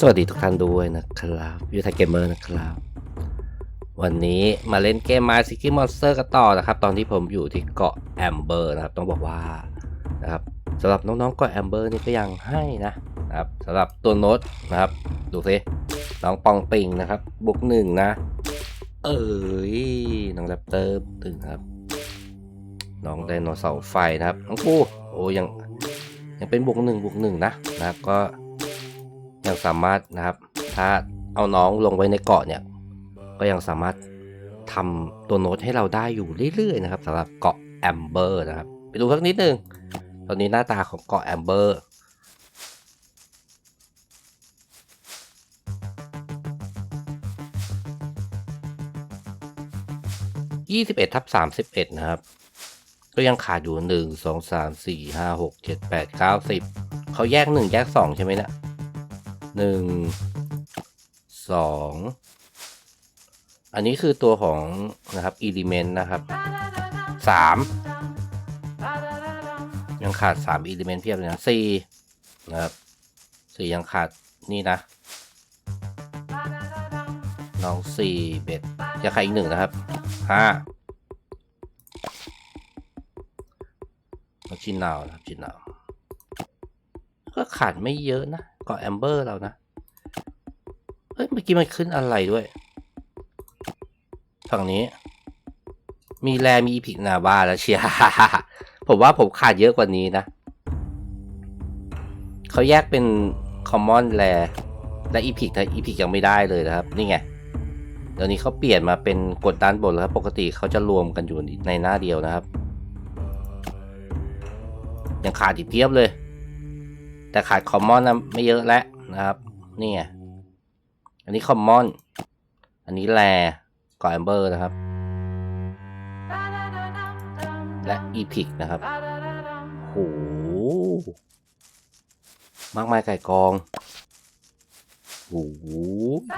สวัสดีทุกท่านด้วยนะครับยูทาเกมเมอร์นะครับ วันนี้มาเล่นเกมมาซิกี้มอนสเตอร์กันต่อนะครับ ตอนที่ผมอยู่ที่เกาะแอมเบอร์นะครับ ต้องบอกว่านะครับสำหรับน้องๆเกาะแอมเบอร์นี่ก็ยังให้นะครับสำหรับตัวโน้ตนะครับ ดูสิน้องปองปิงนะครับบุกหนึ่งนะ เอ้ยน้องแรปเตอร์ตึงครับ น้องไดโนเสาร์ไฟนะครับน้องปูโอ้ยังยังเป็นบวกหนึ่งบวกหนึ่งนะนะครับก็ ยังสามารถนะครับ ถ้าเอาน้องลงไว้ในเกาะเนี่ย ก็ยังสามารถทำตัวโน้ตให้เราได้อยู่เรื่อยๆนะครับสำหรับเกาะแอมเบอร์นะครับ ไปดูสักนิดนึง ตอนนี้หน้าตาของเกาะแอมเบอร์ยี่สิบเอ็ดทับสามสิบเอ็ดนะครับ ก็ยังขาดอยู่หนึ่งสองสามสี่ห้าหกเจ็ดแปดเก้าสิบเขาแยกหนึ่งแยกสองใช่ไหมเนะี่ย หนึ่งสองอันนี้คือตัวของนะครับ element นะครับสามยังขาดสาม element เพียบเลยนะสี่นะครับสี่ยังขาดนี่นะน้องสี่เบ็ดจะขาดอีกหนึ่งนะครับห้าชินนาวนะครับชินนาวก็ขาดไม่เยอะนะ เกาะแอมเบอร์เรานะ เฮ้ย เมื่อกี้มันขึ้นอะไรด้วย ฝั่งนี้ มีแรมีอีพิกนาบ้าแล้วเชียร์ผมว่าผมขาดเยอะกว่านี้นะ เขาแยกเป็นคอมมอนแรและอีพิกนะอีพิกยังไม่ได้เลยนะครับ นี่ไง เดี๋ยวนี้เขาเปลี่ยนมาเป็นกดด้านบนแล้วครับ ปกติเขาจะรวมกันอยู่ในหน้าเดียวนะครับ ยังขาดอีกเพียบเลย แต่ขาดคอมมอนนะไม่เยอะแล้วนะครับนี่ไงอันนี้คอมมอน อันนี้แรก่อแอมเบอร์นะครับ และอีพิกนะครับโหมากมายไก่กองโห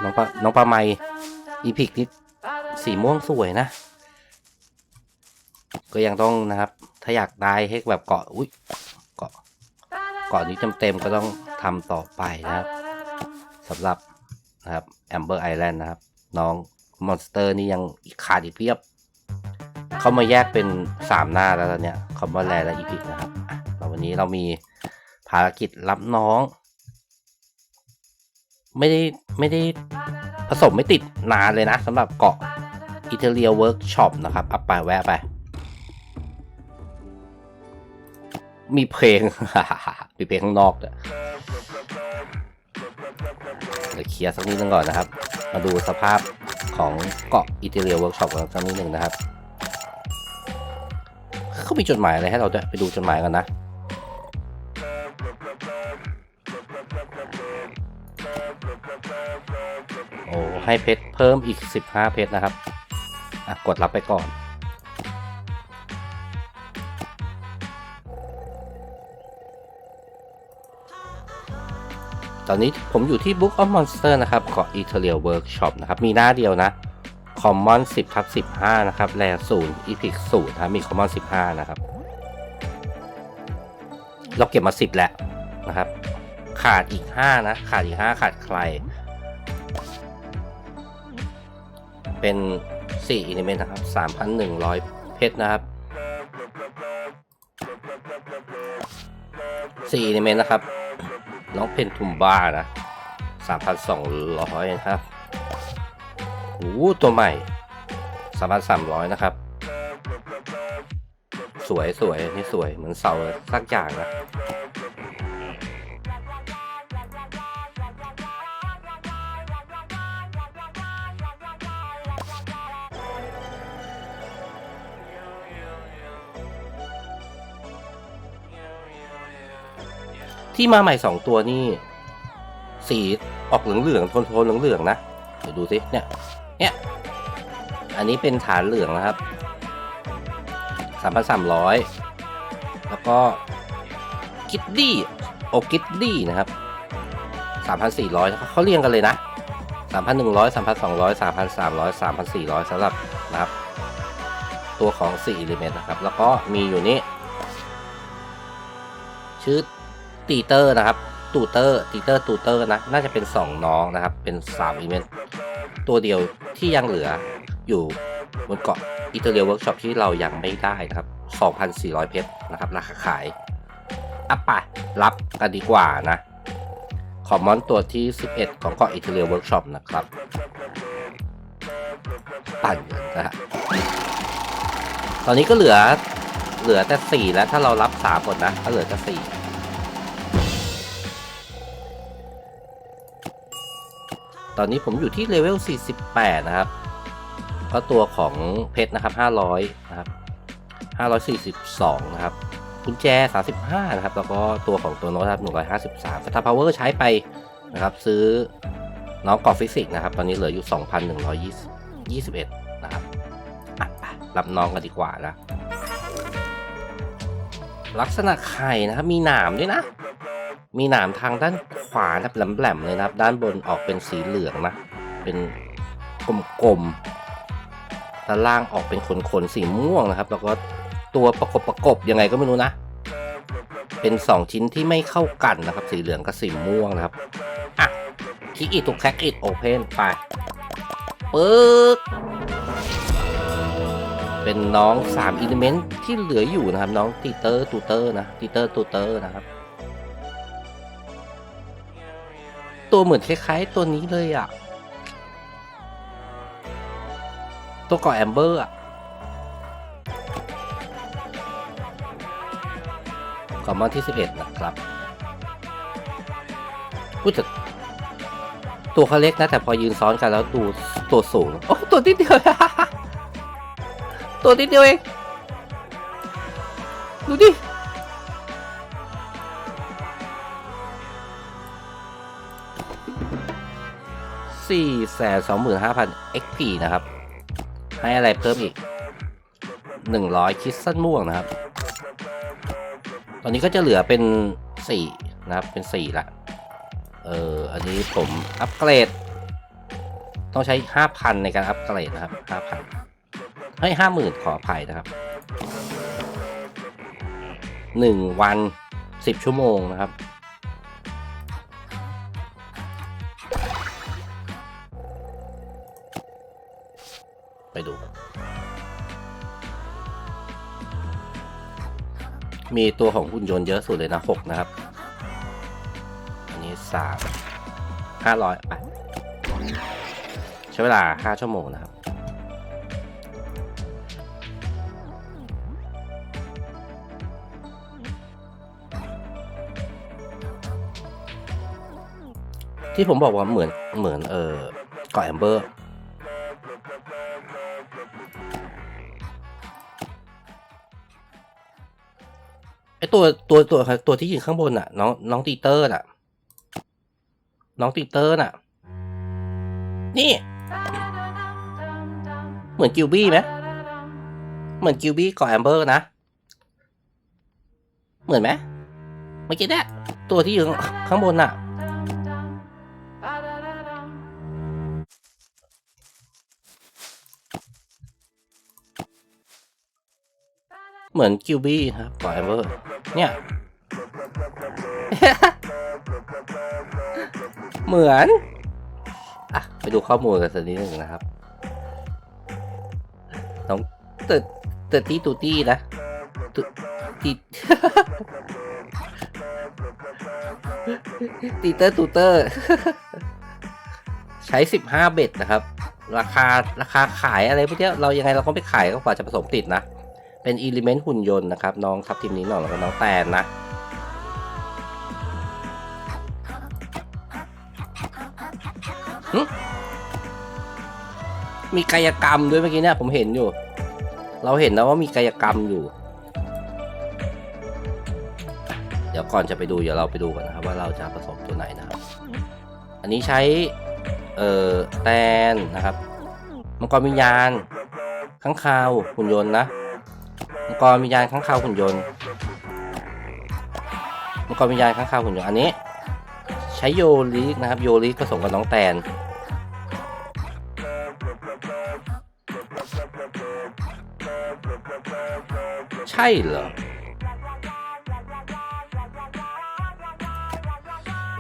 น้องปลาน้องปลาไมอีพิกนี่สีม่วงสวยนะ ก็ยังต้องนะครับ ถ้าอยากได้ให้แบบเกาะอุ้ยเกาะ กาะนี้เต็มๆก็ต้องทำต่อไปนะครับสำหรับนะครับแอมเบอร์ไอแลนด์นะครับ น้องมอนสเตอร์นี่ยังขาดอีกเพียบ เขามาแยกเป็น 3 หน้าแล้วตอนเนี้ยคอมบอนแลและอีพิกนะครับแล้ววันนี้เรามีภารกิจรับน้อง ไม่ได้ไม่ได้ผสมไม่ติดนานเลยนะสำหรับเกาะอิตาเลียเวิร์กช็อปนะครับเอาไปแวะไป มีเพลง มีเพลงข้างนอกด้วยเดี๋ยวเคลียร์สักนิดนึงก่อนนะครับ มาดูสภาพของเกาะอิตาเลียเวิร์กช็อปกันสักนิดนึงนะครับเขามีจดหมายอะไรให้เราด้วยไปดูจดหมายกันนะโอ้ให้เพชรเพิ่มอีก 15 เพชรนะครับ อะ กดรับไปก่อน ตอนนี้ผมอยู่ที่ Book of Monster นะครับเกาะ Ethereal Workshop นะครับมีหน้าเดียวนะ Common 10ทับ15 นะครับแรศูนย์ Epic ศูนย์นะมี Common 15 นะครับ เราเก็บมา 10 แล้วนะครับ ขาดอีก 5 นะ ขาดอีก 5 ขาดใคร เป็น 4 element นะครับ 3,100 เพชรนะครับ4 element นะครับ น้องเพนทุมบ้านะ 3,200นะครับโอ้ตัวใหม่ 3,300 นะครับ สวยสวยนี่สวยเหมือนเสาสักอย่างนะ ที่มาใหม่สองตัวนี่สีออกเหลืองๆโทนๆเหลืองๆนะเดี๋ยวดูสิเนี่ยเนี่ยอันนี้เป็นฐานเหลืองนะครับสามพันสามร้อยแล้วก็กิดดี้โอกิดดี้นะครับสามพันสี่ร้อยเขาเรียงกันเลยนะสามพันหนึ่งร้อยสามพันสองร้อยสามพันสามร้อยสามพันสี่ร้อยสำหรับนะครับ ตัวของสี่อิเลเมนต์นะครับ แล้วก็มีอยู่นี่ชื่อ ตีเตอร์นะครับ ตูเตอร์ ตีเตอร์ ตูเตอร์นะ น่าจะเป็น 2 น้องนะครับ เป็น3อีเวนต์ตัวเดียวที่ยังเหลืออยู่บนเกาะอิตาเลียเวิร์กช็อปที่เรายังไม่ได้นะครับ 2,400 เพชรนะครับ ราคาขายอะไปรับกันดีกว่านะ ขอมอนตัวที่ 11 ของเกาะอิตาเลียเวิร์กช็อปนะครับ ปั่นนนะฮะตอนนี้ก็เหลือเหลือแต่ 4 แล้วถ้าเรารับ3หมดนะก็เหลือแต่4 ตอนนี้ผมอยู่ที่เลเวล 48 นะครับ ก็ตัวของเพชรนะครับ 500 นะครับ 542 นะครับ กุญแจ 35 นะครับ แล้วก็ตัวของตัวโน้ตครับ 153สตาร์พาวเวอร์ใช้ไปนะครับ ซื้อน้องกอล์ฟฟิสิกส์นะครับ ตอนนี้เหลืออยู่ 2,121 นะครับอะไปรับน้องกันดีกว่านะ ลักษณะไข่นะครับ มีหนามด้วยนะ มีหนามทางด้านข ขวานะแหลมๆเลยนะครับ ด้านบนออกเป็นสีเหลืองนะ เป็นกลมๆด้านล่างออกเป็นขนๆสีม่วงนะครับ แล้วก็ตัวประกบประกบยังไงก็ไม่รู้นะ เป็นสองชิ้นที่ไม่เข้ากันนะครับ สีเหลืองกับสีม่วงนะครับ อะคลิกอีกตุกแคกอีกโอเพนไปปึ๊กเป็นน้อง3อิเลเมนต์ที่เหลืออยู่นะครับ น้องตีเตอร์ตูเตอร์นะตีเตอร์ตูเตอร์นะครับ ตัวเหมือนคล้ายๆตัวนี้เลยอะ ตัวเก่อแอมเบอร์อะกอมอนที่ 11 นะครับพูดแต่ตัวเขาเล็กนะ แต่พอยืนซ้อนกันแล้วดูตัวสูง โอ้ตัวนิดเดียว ตัวนิดเดียวเอง ดูดิ สี่แสนสองหมื่นห้าพัน XP นะครับ ให้อะไรเพิ่มอีกหนึ่งร้อยคิสซันม่วงนะครับ ตอนนี้ก็จะเหลือเป็นสี่นะครับ เป็นสี่ละ เออ อันนี้ผมอัปเกรด ต้องใช้ห้าพันในการอัปเกรดนะครับห้าพันให้ห้าหมื่นขออภัยนะครับหนึ่งวันสิบชั่วโมงนะครับ มีตัวของหุ่นยนต์เยอะสุดเลยนะหกนะครับ อันนี้สามห้าร้อยไปใช้เวลาห้าชั่วโมงนะครับที่ผมบอกว่าเหมือนเหมือนเออเกาะแอมเบอร์ ตัวตัวตัวตัวที่ยืนข้างบนน่ะ น้องน้องตีเตอร์น่ะ น้องตีเตอร์น่ะ นี่ เหมือนกิลบี้ไหมเหมือนกิลบี้ก่อแอมเบอร์นะ เหมือนไหมเมื่อกี้เนี่ยตัวที่อยู่ข้างบนน่ะเหมือนกิลบี้ครับก่อแอมเบอร์ เนี่ย เหมือน อะ ไปดูข้อมูลกันสักนิดหนึ่งนะครับ น้องเติร์ดเติร์ดตี้ตูตี้นะตุตีตีเตอร์ตูเตอร์ ใช้ 15 เบ็ดนะครับ ราคาราคาขายอะไรพวกเนี้ยเรายังไงเราก็ไปขายก็กว่าจะผสมติดนะ เป็นอิเลเมนต์หุ่นยนต์นะครับ น้องทับทีมนี้หน่อยแล้วก็น้องแตนนะมีกายกรรมด้วยเมื่อกี้เนี่ยผมเห็นอยู่ เราเห็นนะว่ามีกายกรรมอยู่ เดี๋ยวก่อนจะไปดูเดี๋ยวเราไปดูกันนะครับ ว่าเราจะผสมตัวไหนนะครับ อันนี้ใช้ เอ่อแตนนะครับมังกรวิญญาณข้างคาวหุ่นยนต์นะ มังกรวิญญาณข้างคาวหุ่นยนต์มังกรวิญญาณข้างคาวหุ่นยนต์อันนี้ ใช้โยลิกนะครับ โยลิกผสมกับน้องแตนใช่เหรอ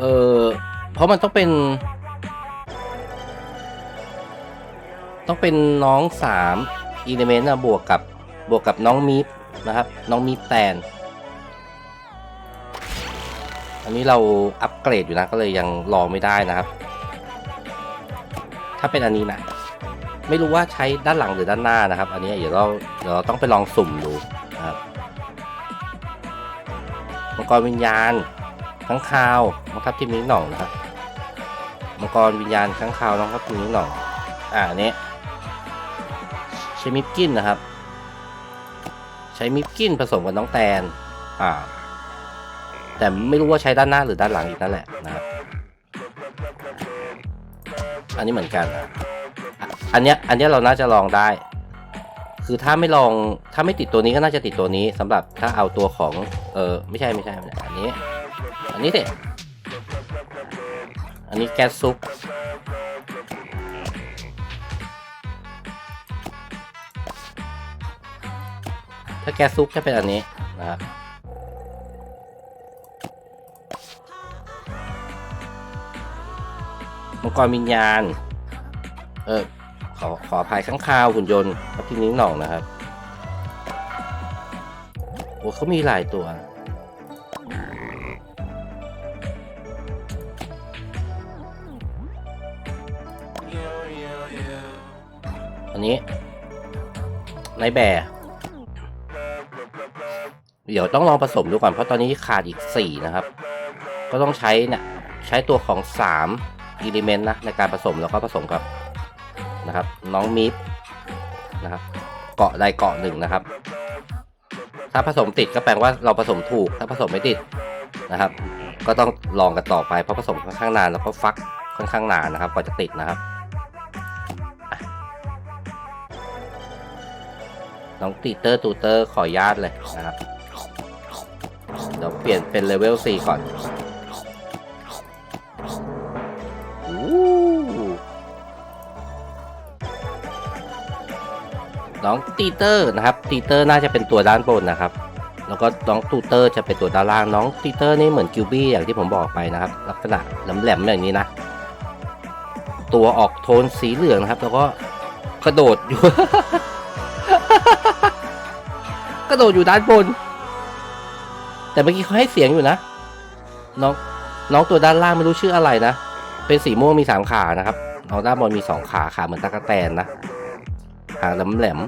เออเพราะมันต้องเป็น ต้องเป็นน้องสามอิเลเมนต์นะบวกกับ บวกกับน้องมีฟนะครับ น้องมีฟแตน อันนี้เราอัปเกรดอยู่นะก็เลยยังรอไม่ได้นะครับ ถ้าเป็นอันนี้นะ ไม่รู้ว่าใช้ด้านหลังหรือด้านหน้านะครับ อันนี้เดี๋ยวเราเดี๋ยวเราต้องไปลองสุ่มดูนะครับมังกรวิญญาณข้างคาวน้องทับทิมนิ้งหน่องนะครับมังกรวิญญาณข้างคาวน้องทับทิมนิ้งหน่องอ่าอันนี้ใช้มิปกินนะครับ ใช้มิปกินผสมกับน้องแตน อ่า แต่ไม่รู้ว่าใช้ด้านหน้าหรือด้านหลังอีกนั่นแหละนะครับอันนี้เหมือนกันอะอะอันเนี้ยอันเนี้ยเราน่าจะลองได้ คือถ้าไม่ลองถ้าไม่ติดตัวนี้ก็น่าจะติดตัวนี้สำหรับถ้าเอาตัวของ เออไม่ใช่ไม่ใช่ไม่ใช่อันนี้ อันนี้สิอันนี้แก๊สซุป ถ้าแก๊สซุปจะเป็นอันนี้นะครับมังกรวิญญาณ เออ ขอขออภัยข้างคาวหุ่นยนต์ครับที่นิ้งหน่องนะครับ โอ้เขามีหลายตัว อันนี้ ในแบร์ เดี๋ยวต้องลองผสมดูก่อนเพราะตอนนี้ขาดอีก 4 นะครับ ก็ต้องใช้เนี่ยใช้ตัวของ3อิเลเมนต์นะในการผสมแล้วก็ผสมกับนะครับ น้องมิฟนะครับ เกาะใดเกาะหนึ่งนะครับ ถ้าผสมติดก็แปลว่าเราผสมถูก ถ้าผสมไม่ติดนะครับ ก็ต้องลองกันต่อไปเพราะผสมค่อนข้างนานแล้วก็ฟักค่อนข้างนานนะครับกว่าจะติดนะครับน้องตีเตอร์ตูเตอร์ขออนุญาตเลยนะครับ เดี๋ยวเปลี่ยนเป็นเลเวล4ก่อนน้องตีเตอร์นะครับ ตีเตอร์น่าจะเป็นตัวด้านบนนะครับ แล้วก็น้องตูเตอร์จะเป็นตัวด้านล่าง น้องตีเตอร์นี่เหมือนกิวบี้อย่างที่ผมบอกไปนะครับ ลักษณะแหลมๆอย่างนี้นะ ตัวออกโทนสีเหลืองนะครับ แล้วก็กระโดดอยู่ กระโดดอยู่ด้านบน แต่เมื่อกี้เขาให้เสียงอยู่นะ น้องน้องตัวด้านล่างไม่รู้ชื่ออะไรนะ เป็นสีม่วงมีสามขานะครับน้องด้านบนมีสองขาขาเหมือนตะกแตนนะขาแหลมแหลม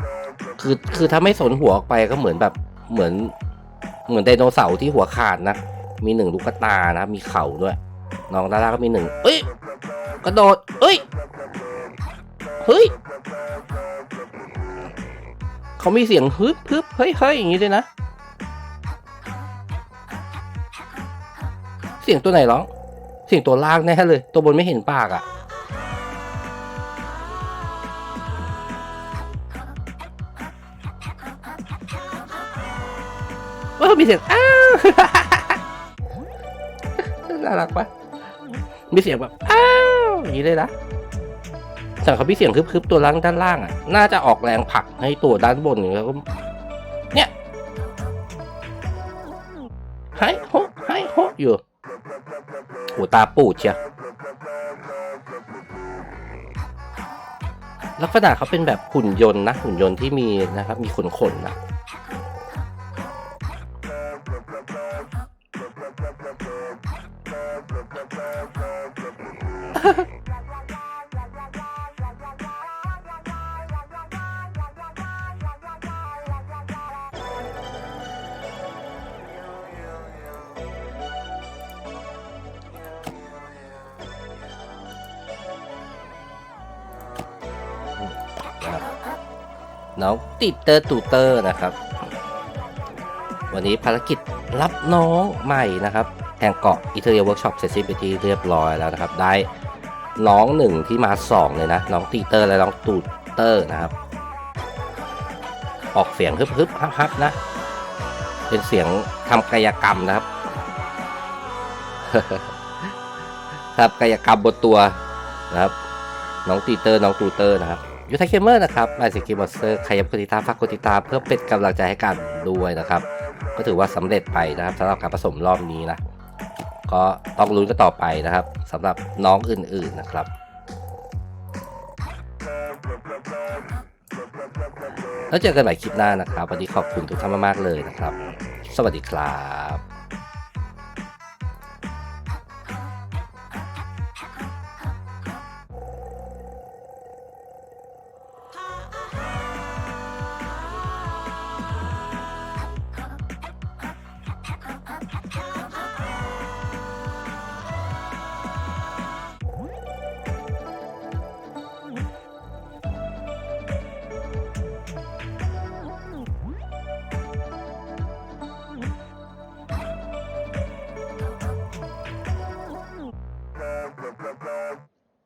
ๆคือคือถ้าไม่สนหัวออกไปก็เหมือนแบบเหมือน เหมือนไดโนเสาร์ที่หัวขาดนะมีหนึ่งลูกตานะมีเข่าด้วย น้องด้านล่างก็มีหนึ่งเอ้ยกระโดดเอ้ยเฮ้ยเขามีเสียงฮึบฮึบเฮ้ยเฮ้ยอย่างนี้ด้วยนะ สียงตัวไหนร้อง เสียงตัวล่างแน่เลย ตัวบนไม่เห็นปากอะ่ะเออมีเสียง อ้าว น่ารักปะมีเสียงแบบ อ้าวอย่างนี้เลยนะแต่เขามีเสียงคึบๆตัวล่างด้านล่างอะ น่าจะออกแรงผลักให้ตัวด้านบนอย่างเงี้ยก็เนี่ยไฮโฮไฮโฮอยู่ หตาปูดเชียลักษณะเขาเป็นแบบหุ่นยนต์นะหุ่นยนต์ที่มีนะครับมีขนขนนะ ครับน้องติดเตอร์ตูเตอร์นะครับ วันนี้ภารกิจรับน้องใหม่นะครับแห่งเกาะอิตาเลียเวิร์กช็อปเสร็จสิ้นไปที่เรียบร้อยแล้วนะครับ ได้น้องหนึ่งที่มาสองเลยนะ น้องตีเตอร์และน้องตูเตอร์นะครับ ออกเสียงฮึบฮึบฮับฮับนะ เป็นเสียงทำกายกรรมนะครับทำกายกรรมบนตัวนะครับ น้องตีเตอร์น้องตูเตอร์นะครับยูทาเคมเมอร์นะครับมาสิกิมอสเซอร์ใครยังกดติดตามฝากกดติดตามเพื่อเป็นกำลังใจให้กันด้วยนะครับ ก็ถือว่าสำเร็จไปนะครับสำหรับการผสมรอบนี้นะก็ต้องลุ้นกันต่อไปนะครับสำหรับน้องอื่นๆนะครับแล้วเจอกันใหม่คลิปหน้านะครับ วันนี้ขอบคุณทุกท่านมากๆเลยนะครับ สวัสดีครับ